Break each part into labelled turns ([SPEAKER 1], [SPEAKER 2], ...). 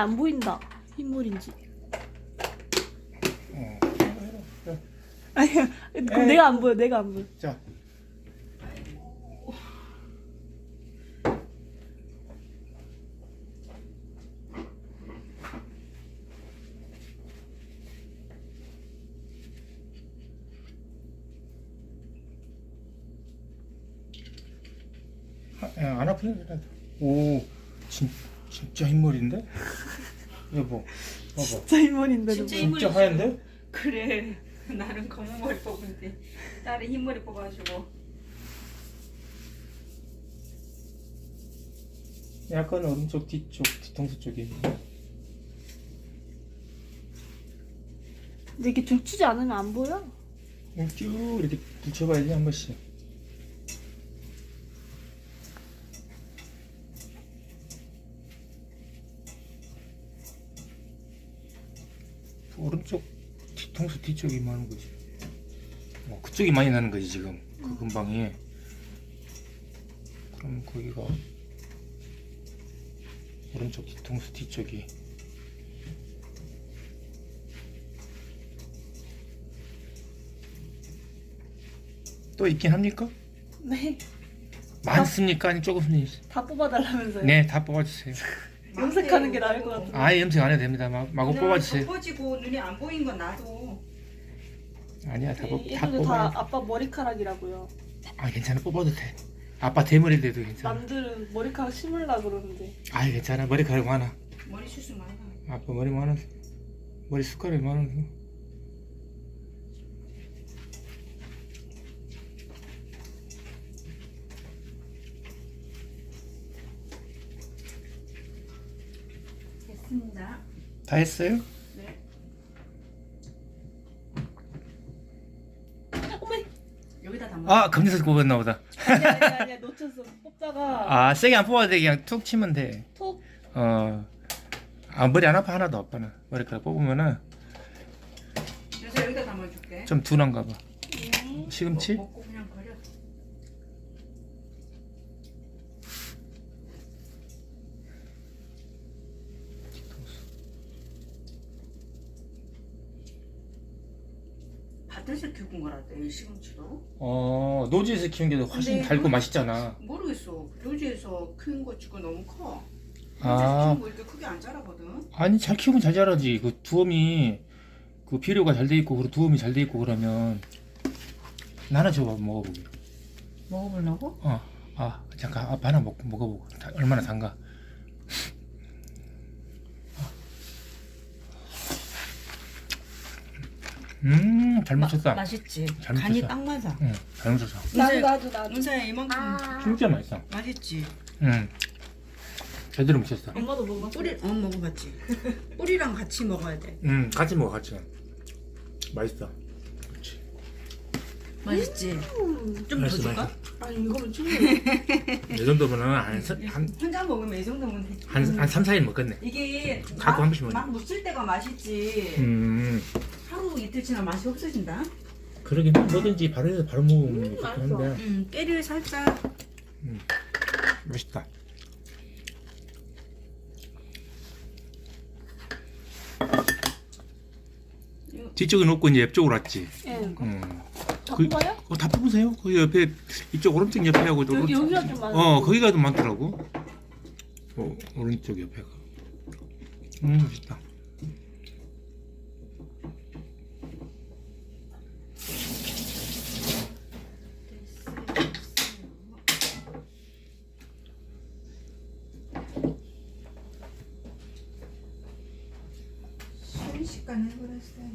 [SPEAKER 1] 안 보인다. 흰물인지.
[SPEAKER 2] 어. 해봐, 해봐. 자,
[SPEAKER 1] 아니야. 그럼
[SPEAKER 2] 에이.
[SPEAKER 1] 내가 안 보여. 내가 안 보여.
[SPEAKER 2] 자. 아, 야, 안 아프네 그래도. 오, 진, 진짜 흰머리인데? 여보, 봐봐.
[SPEAKER 1] 진짜 흰물인데.
[SPEAKER 3] 진짜
[SPEAKER 1] 누구.
[SPEAKER 2] 진짜 하얀데?
[SPEAKER 3] 그래 나는 검은 머리 뽑은데 딸이 흰 머리 뽑아가지고
[SPEAKER 2] 약간 오른쪽 뒤쪽 뒤통수 쪽이
[SPEAKER 1] 근데 이렇게 들추지 않으면 안 보여.
[SPEAKER 2] 쭉 이렇게 붙여봐야지 한 번씩. 오른쪽 뒤 통수 뒤쪽이 많은 거지. 어, 그쪽이 많이 나는 거지 지금 그 근방이. 그럼 거기가 오른쪽 뒤통수 뒤쪽이. 또 있긴 합니까?
[SPEAKER 1] 네.
[SPEAKER 2] 많습니까? 아니 조금씩?
[SPEAKER 1] 다 뽑아달라면서요.
[SPEAKER 2] 네, 다 뽑아주세요.
[SPEAKER 1] 염색하는 게 나을 것 같은데.
[SPEAKER 2] 아예 염색 안 해도 됩니다. 마, 마구 뽑아주세요.
[SPEAKER 3] 덮어지고 눈이 안 보인 건 나도
[SPEAKER 2] 아니야, 다, 뽑, 다
[SPEAKER 1] 얘들도
[SPEAKER 2] 뽑아.
[SPEAKER 1] 다 아빠 머리카락이라고요.
[SPEAKER 2] 아 괜찮아, 뽑아도 돼. 아빠 대머리 돼도 괜찮아.
[SPEAKER 1] 남들은 머리카락 심으려 그러는데.
[SPEAKER 2] 아 괜찮아, 머리카락 많아.
[SPEAKER 3] 머리 수술 많아
[SPEAKER 2] 아빠 머리 많아. 머리 숟가락이 많아.
[SPEAKER 3] 됐습니다
[SPEAKER 2] 다 했어요?
[SPEAKER 3] 네
[SPEAKER 1] 어머.
[SPEAKER 3] 여기다 담아
[SPEAKER 2] 아 검지서 뽑았나 보다.
[SPEAKER 1] 아니 아니 아니 놓쳤어. 뽑다가
[SPEAKER 2] 아 세게 안 뽑아도 돼. 그냥 툭 치면 돼.
[SPEAKER 1] 톡.
[SPEAKER 2] 어. 아 머리 안 아파 하나도 아빠는 머리카락 뽑으면은
[SPEAKER 3] 그래서 여기다 담아줄게
[SPEAKER 2] 좀 둔한가 봐.
[SPEAKER 1] 음.
[SPEAKER 2] 시금치?
[SPEAKER 3] 먹- 먹고 그냥 버려 밭에서 키운 거라대 이 시금치도
[SPEAKER 2] 어 노지에서 키운 게 훨씬
[SPEAKER 3] 근데
[SPEAKER 2] 달고
[SPEAKER 3] 그-
[SPEAKER 2] 맛있잖아.
[SPEAKER 3] 모르겠어 요지에서 키운 거 치고 너무 커
[SPEAKER 2] 아.
[SPEAKER 3] 키운 거 이렇게 크게 안 자라거든
[SPEAKER 2] 아니 잘 키우면 잘 자라지. 그 두엄이 그 비료가 잘 돼 있고 그리고 두엄이 잘 돼 있고 그러면 나나 줘봐 먹어보게.
[SPEAKER 3] 먹어보려고?
[SPEAKER 2] 어. 아 잠깐 아빠 하나 먹 먹어보고 다- 얼마나 단가. 음 잘 맞췄다.
[SPEAKER 3] 맛있지
[SPEAKER 2] 잘
[SPEAKER 3] 간이. 딱 맞아
[SPEAKER 2] 응 잘 맞췄어.
[SPEAKER 1] 나도 나도 나도.
[SPEAKER 3] 은사야 이만큼
[SPEAKER 2] 진짜 맛있어.
[SPEAKER 3] 맛있지
[SPEAKER 2] 응. 제대로 묻혔어.
[SPEAKER 1] 엄마도 먹어.
[SPEAKER 3] 뿌리 어 먹어봤지 뿌리랑 같이 먹어야 돼
[SPEAKER 2] 응 같이 먹어 같이. 맛있어. 그렇지.
[SPEAKER 3] 맛있지
[SPEAKER 1] 음.
[SPEAKER 3] 좀더
[SPEAKER 2] 맛있어,
[SPEAKER 3] 줄까?
[SPEAKER 2] 맛있어.
[SPEAKER 1] 아니 이거면 충분해.
[SPEAKER 2] 이 정도면은 한, 한, 한,
[SPEAKER 3] 혼자 먹으면 이 정도면 돼
[SPEAKER 2] 한, 한 3, 4일 먹겠네.
[SPEAKER 3] 이게
[SPEAKER 2] 가끔 한 번씩 먹어.
[SPEAKER 3] 막 묻힐 때가 맛있지
[SPEAKER 2] 음.
[SPEAKER 3] 하루 이틀 지나 맛이 없어진다
[SPEAKER 2] 그러긴 해. 뭐든지 바로 해서 바로 먹으면 좋긴
[SPEAKER 1] 맛있어.
[SPEAKER 2] 한데
[SPEAKER 3] 음 깨를 살짝
[SPEAKER 2] 맛있다. 뒤쪽은 없고 이제 옆쪽으로 왔지.
[SPEAKER 1] 예.
[SPEAKER 2] 음.
[SPEAKER 1] 다
[SPEAKER 2] 그-
[SPEAKER 1] 뽑아요?
[SPEAKER 2] 어, 다 뽑으세요. 거기 옆에 이쪽 오른쪽 옆에 하고 또
[SPEAKER 1] 여기
[SPEAKER 2] 오른쪽-
[SPEAKER 1] 여기가 좀 많아.
[SPEAKER 2] 어 거기가 좀 많더라고. 어, 오른쪽 옆에가. 음 맛있다.
[SPEAKER 3] 순식간에 해버렸어요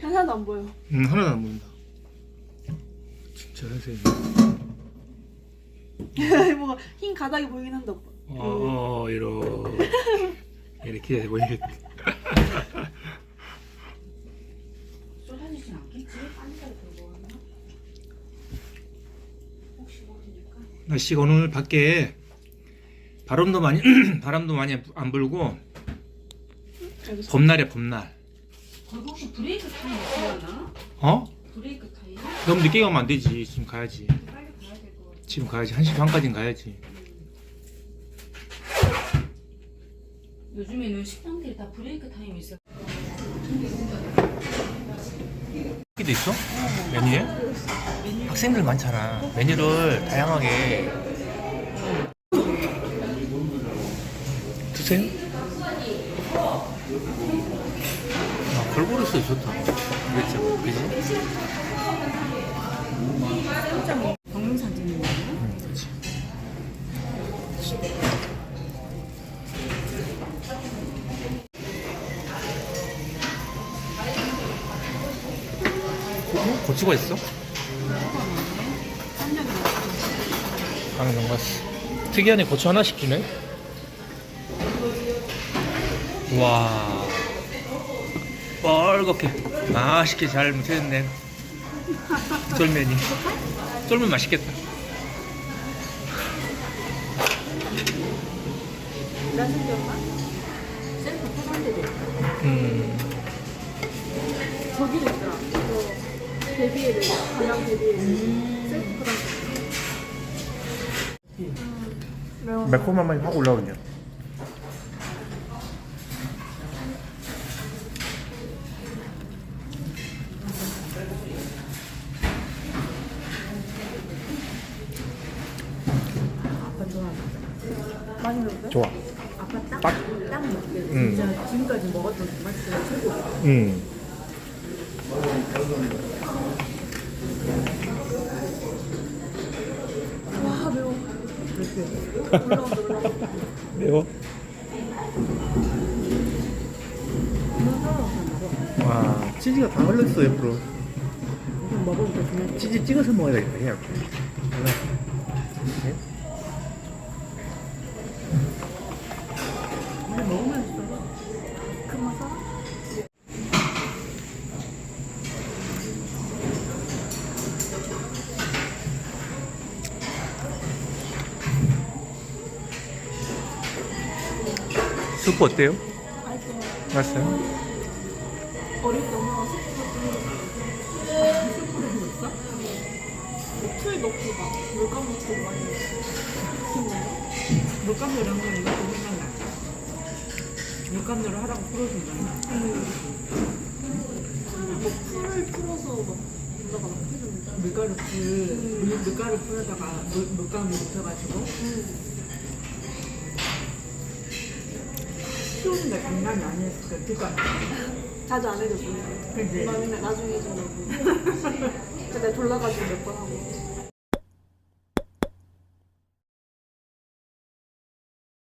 [SPEAKER 1] 하나도 안 보여.
[SPEAKER 2] 음 하나도 안 보인다. 진짜 선생님.
[SPEAKER 1] 뭐가 흰 가닥이 보이긴 한다 오빠.
[SPEAKER 2] 어 이렇게 이렇게 보이게.
[SPEAKER 3] 쏟아지진 않겠지? 한달 들고 하나? 혹시 모르니까
[SPEAKER 2] 날씨가 오늘 밖에 바람도 많이 바람도 많이 안 불고
[SPEAKER 1] 알겠습니다.
[SPEAKER 2] 봄날에 봄날.
[SPEAKER 3] 거기 혹시 브레이크 타임 있나?
[SPEAKER 2] 어?
[SPEAKER 3] 브레이크 타임?
[SPEAKER 2] 너무 늦게 가면 안 되지. 지금 가야지. 지금 가야지. 1시 반까지는 가야지.
[SPEAKER 3] 요즘에는 식당들이 다 브레이크 타임 있어.
[SPEAKER 2] 끼도 있어? 메뉴에? 학생들 많잖아. 메뉴를 다양하게 드세요. 아, 걸그룹스 좋다. 그렇죠. 그지?
[SPEAKER 3] 동영상 찍는 거야?
[SPEAKER 2] 응, 그렇지. 어? 고추가 있어? 방금 넘갔어. 특이하네 고추 하나씩 주네. 와, 뻘겋게 맛있게 잘 무쳐졌네. 쫄면이. 쫄면 맛있겠다. 음,
[SPEAKER 1] 저기도 있더라. 저 데뷔를 가장 데뷔를 셀프. 매워.
[SPEAKER 2] 매콤한 맛이 확 올라오네요.
[SPEAKER 3] 아빠 좋아한다.
[SPEAKER 1] 많이?
[SPEAKER 2] 좋아.
[SPEAKER 3] 아빠 딱,
[SPEAKER 2] 딱.
[SPEAKER 3] 딱 먹게.
[SPEAKER 2] 음.
[SPEAKER 3] 진짜 지금까지 먹었던 그 맛이 최고.
[SPEAKER 2] 음.
[SPEAKER 1] 와 매워.
[SPEAKER 2] 매워? 와, 치즈가 다 흘렀어, 옆으로.
[SPEAKER 3] 그냥
[SPEAKER 2] 치즈 찍어서 먹어야 되겠다, 그냥. 네? 수프 어때요? 맛있어요?
[SPEAKER 1] 어릴 때 엄마가 풀 넣고 막 물감 넣고 많이 했어.
[SPEAKER 3] 물감놀이 한 거는 이것도 생각나. 물감놀이 하라고 풀어준 거야.
[SPEAKER 1] 뭐 풀을 풀어서 막 누나가 막 해줬는데.
[SPEAKER 3] 밀가루 풀, 물, 밀가루 풀에다가 물, 물감을 묻혀가지고 키우는데 장난이 아니었을 거야. 그니까
[SPEAKER 1] 자주 안 해줬어요.
[SPEAKER 3] 그지?
[SPEAKER 1] 나 맨날 나중에 해준다고. 근데 졸라가지고 몇 번 하고.